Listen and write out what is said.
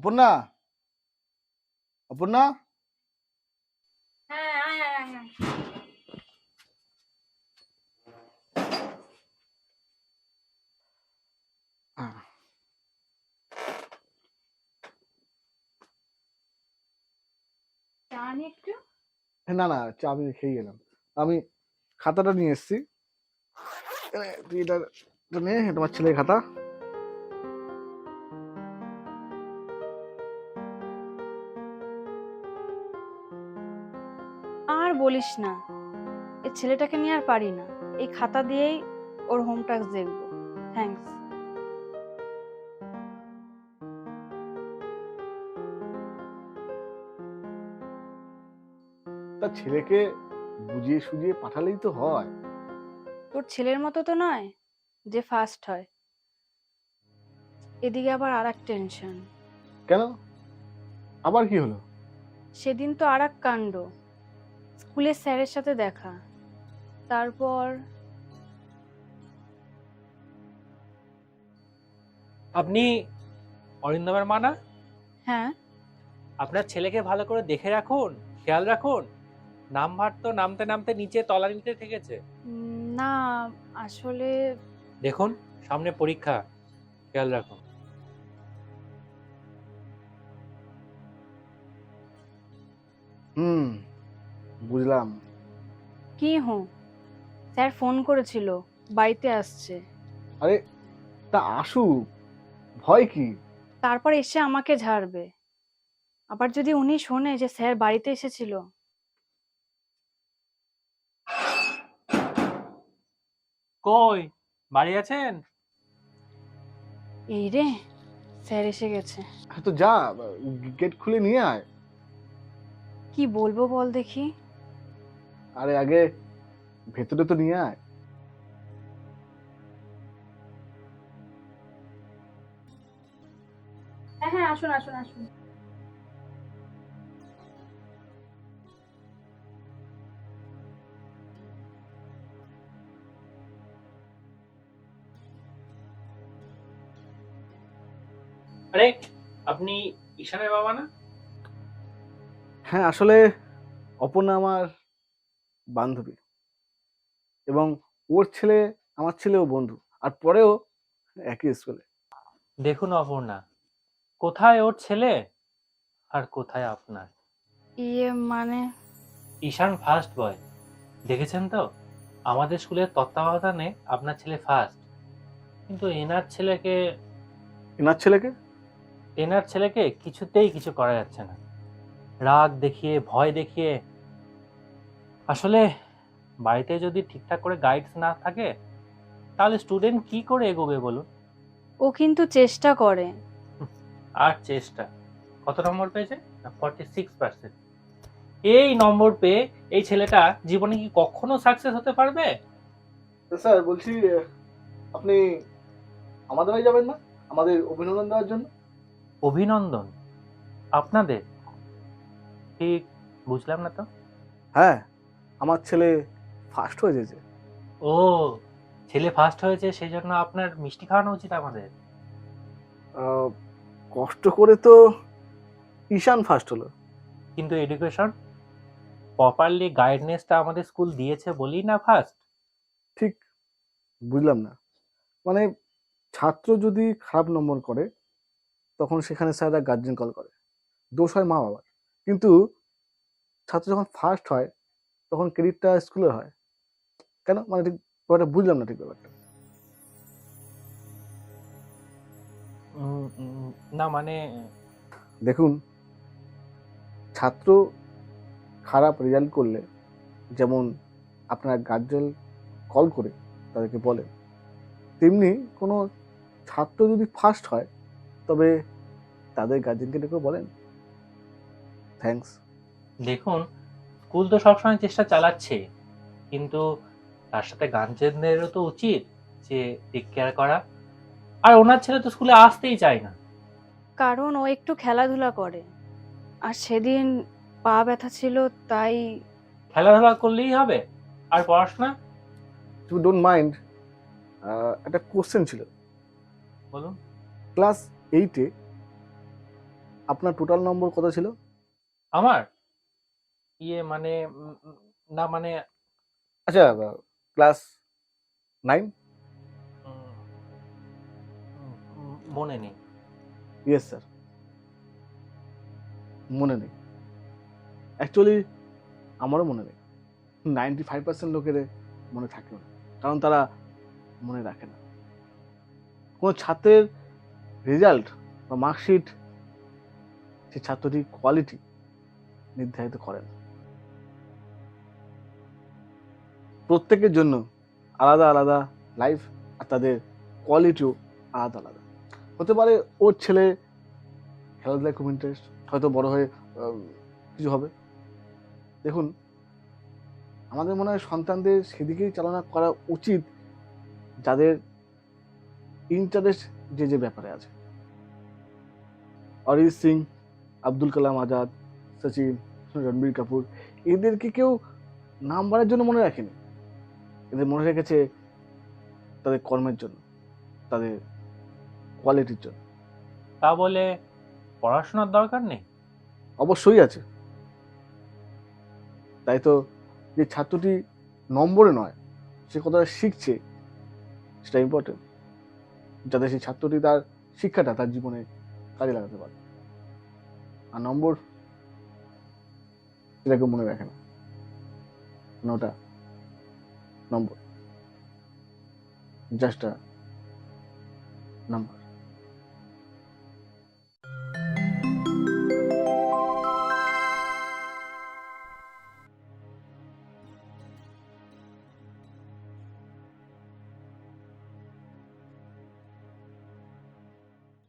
অপর্ণা অপর্ণা হ্যাঁ আয় আয় আয় আয়। আহ, চা নি একটু না না চা আমি খেয়ে গেলাম আমি খাতাটা নিয়ে এসেছি এ, তুই এটা এটা নে এটা তোমার ছেলের খাতা আর বলিস না এই ছেলেটাকে নিয়ে আর পারি না। এই খাতা দিয়েই ওর হোম টাস্ক দেখব। থ্যাঙ্কস তা ছেলেকে বুঝিয়ে সুঝিয়ে পাঠালেই তো হয়। তোর ছেলের মতো তো নয় যে ফার্স্ট হয়। এদিকে আবার আর এক টেনশন কেন? আবার কি হলো? সেদিন তো আর এক কাণ্ড। স্কুলের স্যারের সাথে দেখা। তারপর আপনি অরিন্দমের মা না? হ্যাঁ। আপনার ছেলেকে ভালো করে দেখে রাখুন খেয়াল রাখুন। নামভার তো নামতে নামতে নিচে তলানিতে থেকেছে না আসলে দেখুন সামনে পরীক্ষা খেয়াল রাখুন। হুম। বুঝলাম। কি হো স্যার ফোন করেছিল বাড়িতে আসছে। আরে তা আসুক ভয় কি? তারপর এসে আমাকে ঝাড়বে। আবার যদি উনি শোনে যে স্যার বাড়িতে এসেছিল। কই? বাড়ি আছেন? এই রে স্যার এসে গেছে। হ্যাঁ তো যা গেট খুলে নিয়ে আয়। কি বলব বল দেখি। আরে আগে ভেতরে তো নিয়ে আয়। হ্যাঁ হ্যাঁ আসুন আসুন আসুন। আরে আপনি ঈশানের বাবা না? হ্যাঁ আসলে অপর্ণা আমার বান্ধবী। এবং ওর ছেলে আমার ছেলেও বন্ধু আর পরেও একই স্কুলে দেখুন অপর্ণা কোথায় ওর ছেলে আর কোথায় আপনার? ইয়ে মানে? ঈশান ফার্স্ট বয় দেখেছেন তো? আমাদের স্কুলের তত্ত্বাবধানে আপনার ছেলে ফার্স্ট কিন্তু এনার ছেলেকে এনার ছেলেকে? এনার ছেলেকে কিছুতেই কিছু করা যাচ্ছে না। রাগ দেখিয়ে ভয় দেখিয়ে আসলে বাড়িতে যদি ঠিকঠাক করে গাইডস না থাকে তাহলে স্টুডেন্ট কি করে এগোবে বলুন? ও কিন্তু চেষ্টা করে। আর চেষ্টা। কত নম্বর পেয়েছে? ফর্টি সিক্স পার্সেন্ট এই নম্বর পেয়ে এই ছেলেটা জীবনে কি কখনো সাকসেস হতে পারবে? স্যার বলছি আপনি আমাদের বাড়ি যাবেন না? আমাদের অভিনন্দন দেওয়ার জন্য? অভিনন্দন? আপনাদের? ঠিক বুঝলাম না তো? হ্যাঁ আমার ছেলে ফার্স্ট হয়ে যেছে। ও ছেলে ফার্স্ট হয়েছে সেই জন্য আপনার মিষ্টি খাওয়ানো উচিত আমাদের? কষ্ট করে তো ঈশান ফার্স্ট হলো। কিন্তু এডুকেশন প্রপারলি গাইডনেসটা আমাদের স্কুল দিয়েছে বলেই না ফার্স্ট ঠিক বুঝলাম না। মানে ছাত্র যদি খারাপ নম্বর করে তখন সেখানে স্যাররা গার্জেন কল করে। দোষ হয় মা বাবার কিন্তু ছাত্র যখন ফার্স্ট হয় তখন ক্রেডিটটা স্কুলের হয়। কেন? মানে ঠিক ব্যাপারটা বুঝলাম না ঠিক ব্যাপারটা। না মানে দেখুন ছাত্র খারাপ রেজাল্ট করলে যেমন আপনার গার্জেন কল করে তাদেরকে বলেন তেমনি কোনো ছাত্র যদি ফার্স্ট হয় তবে তাদের গার্জেনকে ডেকে বলেন। থ্যাঙ্কস দেখুন স্কুল তো সবসময় চেষ্টা চালাচ্ছে কিন্তু তার সাথে গার্জেনদেরও তো উচিত যে টেক কেয়ার করা। আর ওনার ছেলে তো স্কুলে আসতেই চায় না। কারণ ও একটু খেলাধুলা করে। আর সেদিন পা ব্যথা ছিল তাই খেলাধুলা করলেই হবে। আর পড়াশোনা? টু ডোন্ট মাইন্ড একটা কোশ্চেন ছিল। বলুন। ক্লাস এইটে আপনার টোটাল নম্বর কত ছিল? আমার? ইয়ে মানে না মানে আচ্ছা ক্লাস নাইন? মনে নেই। Yes sir. মনে নেই। অ্যাকচুয়ালি আমারও মনে নেই। নাইনটি ফাইভ পার্সেন্ট লোকের মনে থাকে না। কারণ তারা মনে রাখে না। কোনো ছাত্রের রেজাল্ট বা মার্কশিট সে ছাত্রটির কোয়ালিটি নির্ধারিত করে প্রত্যেকের জন্য আলাদা আলাদা লাইফ আর তাদের কোয়ালিটিও আলাদা আলাদা। হতে পারে ওর ছেলে খেলাধুলায় খুব ইন্টারেস্ট হয়তো বড় হয়ে কিছু হবে। দেখুন, আমাদের মনে হয় সন্তানদের সেদিকেই চালনা করা উচিত যাদের ইন্টারেস্ট যে যে ব্যাপারে আছে। অরিজিৎ সিং, আব্দুল কালাম আজাদ, সচিন, রণবীর কাপুর, এদেরকে কেউ নাম্বারের জন্য মনে রাখেনি। এদের মনে রেখেছে তাদের কর্মের জন্য তাদের কোয়ালিটির জন্য। তা বলে পড়াশোনার দরকার নেই? অবশ্যই আছে। তাই তো যে ছাত্রটি নম্বরে নয় সে কতটা শিখছে সেটা ইম্পর্টেন্ট যাতে সেই ছাত্রটি তার শিক্ষাটা তার জীবনে কাজে লাগাতে পারে। আর নম্বর সেটাকে মনে রাখে না। মানে ওটা নম্বর জাস্ট নাম্বার